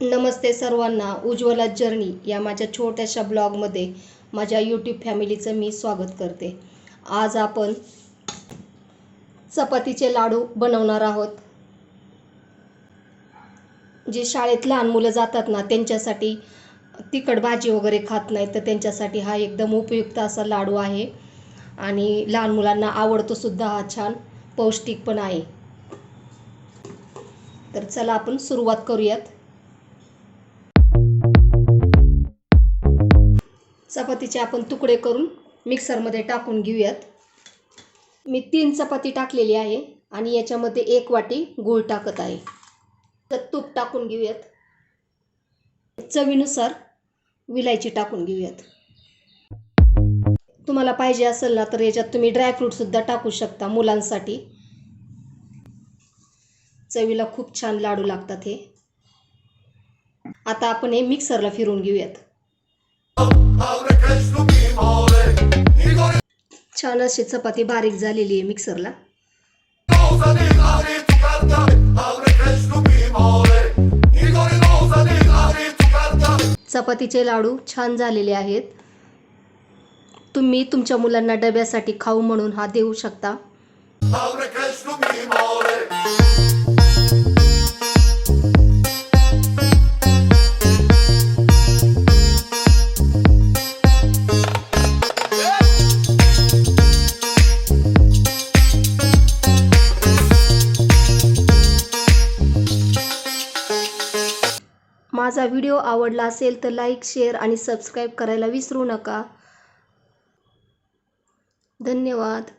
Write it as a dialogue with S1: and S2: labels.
S1: नमस्ते सर्वांना उज्ज्वला जर्नी या माझ्या छोट्याशा ब्लॉगमध्ये माझ्या यूट्यूब फॅमिलीचं मी स्वागत करते. आज आपण चपातीचे लाडू बनवणार आहोत. जे शाळेत लहान मुलं जातात ना त्यांच्यासाठी तिखट भाजी वगैरे खात नाहीत तर त्यांच्यासाठी हा एकदम उपयुक्त असा लाडू आहे. आणि लहान मुलांना आवडतोसुद्धा हा छान पौष्टिक पण आहे. तर चला आपण सुरुवात करूयात. चपातीचे आपण तुकडे करून मिक्सरमध्ये टाकून घेऊयात. मी तीन चपाती टाकलेली आहे आणि याच्यामध्ये एक वाटी गूळ टाकत आहे. तर तूप टाकून घेऊयात. चवीनुसार विलायची टाकून घेऊयात. तुम्हाला पाहिजे असेल ना तर याच्यात तुम्ही ड्रायफ्रूटसुद्धा टाकू शकता मुलांसाठी. चवीला खूप छान लाडू लागतात हे. आता आपण हे मिक्सरला फिरून घेऊयात. छान अशी चपाती बारीक झालेली आहे मिक्सरला. चपातीचे लाडू छान झालेले आहेत. तुम्ही तुमच्या मुलांना डब्यासाठी खाऊ म्हणून हा देऊ शकता. माझा व्हिडिओ आवडला असेल तर लाईक शेअर आणि सबस्क्राईब करायला विसरू नका. धन्यवाद.